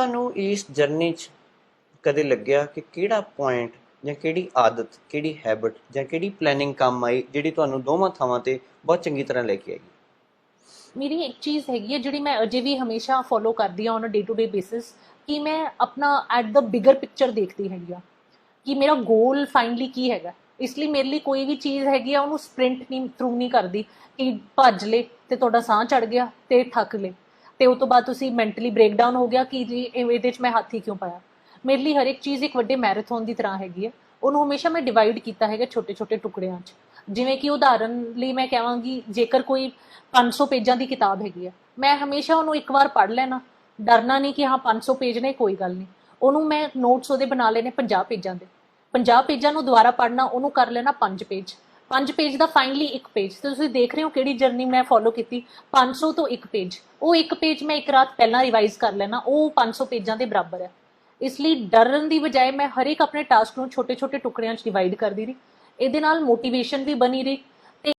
ਤੁਹਾਨੂੰ ਇਸ ਜਰਨੀ 'ਚ ਕਦੇ ਲੱਗਿਆ ਕਿ ਕਿਹੜਾ ਪੁਆਇੰਟ ਜਾਂ ਕਿਹੜੀ ਆਦਤ, ਕਿਹੜੀ ਹੈਬਿਟ ਜਾਂ ਕਿਹੜੀ ਪਲੈਨਿੰਗ ਕੰਮ ਆਈ ਜਿਹੜੀ ਤੁਹਾਨੂੰ ਦੋਵਾਂ ਥਾਵਾਂ ਤੇ ਬਹੁਤ ਚੰਗੀ ਤਰ੍ਹਾਂ ਲੈ ਕੇ ਆਈ? ਮੇਰੀ ਇੱਕ ਚੀਜ਼ ਹੈਗੀ ਹੈ ਜਿਹੜੀ ਮੈਂ ਅਜੇ ਵੀ ਹਮੇਸ਼ਾ ਫੋਲੋ ਕਰਦੀ ਹਾਂ on a day to day basis ਕਿ ਮੈਂ ਆਪਣਾ ਐਟ ਦ ਬਿਗਰ ਪਿਕਚਰ ਦੇਖਦੀ ਹੈਗੀ ਆ ਕਿ ਮੇਰਾ ਗੋਲ ਫਾਈਨਲੀ ਕੀ ਹੈਗਾ। ਇਸ ਲਈ ਮੇਰੇ ਲਈ ਕੋਈ ਵੀ ਚੀਜ਼ ਹੈਗੀ ਆ, ਉਹਨੂੰ ਸਪ੍ਰਿੰਟ ਨਹੀਂ ਥਰੂ ਨਹੀਂ ਕਰਦੀ ਕਿ ਭੱਜ ਲੈ ਤੇ ਤੁਹਾਡਾ ਸਾਹ ਚੜ ਗਿਆ ਤੇ ਥੱਕ ਲੈ। ਤੇ ਉਸ ਤੋਂ ਬਾਅਦ ਤੁਸੀਂ ਮੈਂਟਲੀ ਬ੍ਰੇਕਡਾਊਨ ਹੋ ਗਿਆ ਕਿ ਜੀ ਇਹਦੇ 'ਚ ਮੈਂ ਹੱਥ ਹੀ ਕਿਉਂ ਪਾਇਆ? ਮੇਰੇ ਲਈ ਹਰ ਇੱਕ ਚੀਜ਼ ਇੱਕ ਵੱਡੇ ਮੈਰਾਥਨ ਦੀ ਤਰ੍ਹਾਂ ਹੈਗੀ ਹੈ। ਉਹਨੂੰ ਹਮੇਸ਼ਾ ਮੈਂ ਡਿਵਾਈਡ ਕੀਤਾ ਹੈਗਾ ਛੋਟੇ-ਛੋਟੇ ਟੁਕੜਿਆਂ 'ਚ। ਜਿਵੇਂ ਕਿ ਉਦਾਹਰਨ ਲਈ ਮੈਂ ਕਹਾਂਗੀ, ਜੇਕਰ ਕੋਈ 500 ਪੇਜਾਂ ਦੀ ਕਿਤਾਬ ਹੈਗੀ ਹੈ, ਮੈਂ ਹਮੇਸ਼ਾ ਉਹਨੂੰ ਇੱਕ ਵਾਰ ਪੜ੍ਹ ਲੈਣਾ। ਡਰਨਾ ਨਹੀਂ ਕਿ ਹਾਂ 500 ਪੇਜ ਨੇ, ਕੋਈ ਗੱਲ ਨਹੀਂ। ਉਹਨੂੰ ਮੈਂ ਨੋਟਸ ਉਹਦੇ ਬਣਾ ਲੈਣੇ 50 ਪੇਜਾਂ ਦੇ। 50 ਪੇਜਾਂ ਨੂੰ ਦੁਬਾਰਾ ਪੜ੍ਹਨਾ, ਉਹਨੂੰ ਕਰ ਲੈਣਾ 5 ਪੇਜ। ਪੰਜ ਪੇਜ ਦਾ ਫਾਈਨਲੀ ਇੱਕ ਪੇਜ ਤੇ ਤੁਸੀਂ ਦੇਖ ਰਹੇ ਹੋ ਕਿਹੜੀ ਜਰਨੀ ਮੈਂ ਫੋਲੋ ਕੀਤੀ। 500 ਤੋਂ ਇੱਕ ਪੇਜ ਉਹ ਇੱਕ ਪੇਜ ਮੈਂ ਇੱਕ ਰਾਤ ਪਹਿਲਾਂ ਰਿਵਾਈਜ਼ ਕਰ ਲੈਣਾ। ਉਹ 500 ਪੇਜਾਂ ਦੇ ਬਰਾਬਰ ਹੈ। ਇਸ ਲਈ ਡਰਨ ਦੀ ਬਜਾਏ ਮੈਂ ਹਰ ਇੱਕ ਆਪਣੇ ਟਾਸਕ ਨੂੰ ਛੋਟੇ-ਛੋਟੇ ਟੁਕੜਿਆਂ 'ਚ ਡਿਵਾਈਡ ਕਰਦੀ ਰਹੀ। ਇਹਦੇ ਨਾਲ ਮੋਟੀਵੇਸ਼ਨ ਵੀ ਬਣੀ ਰਹੀ।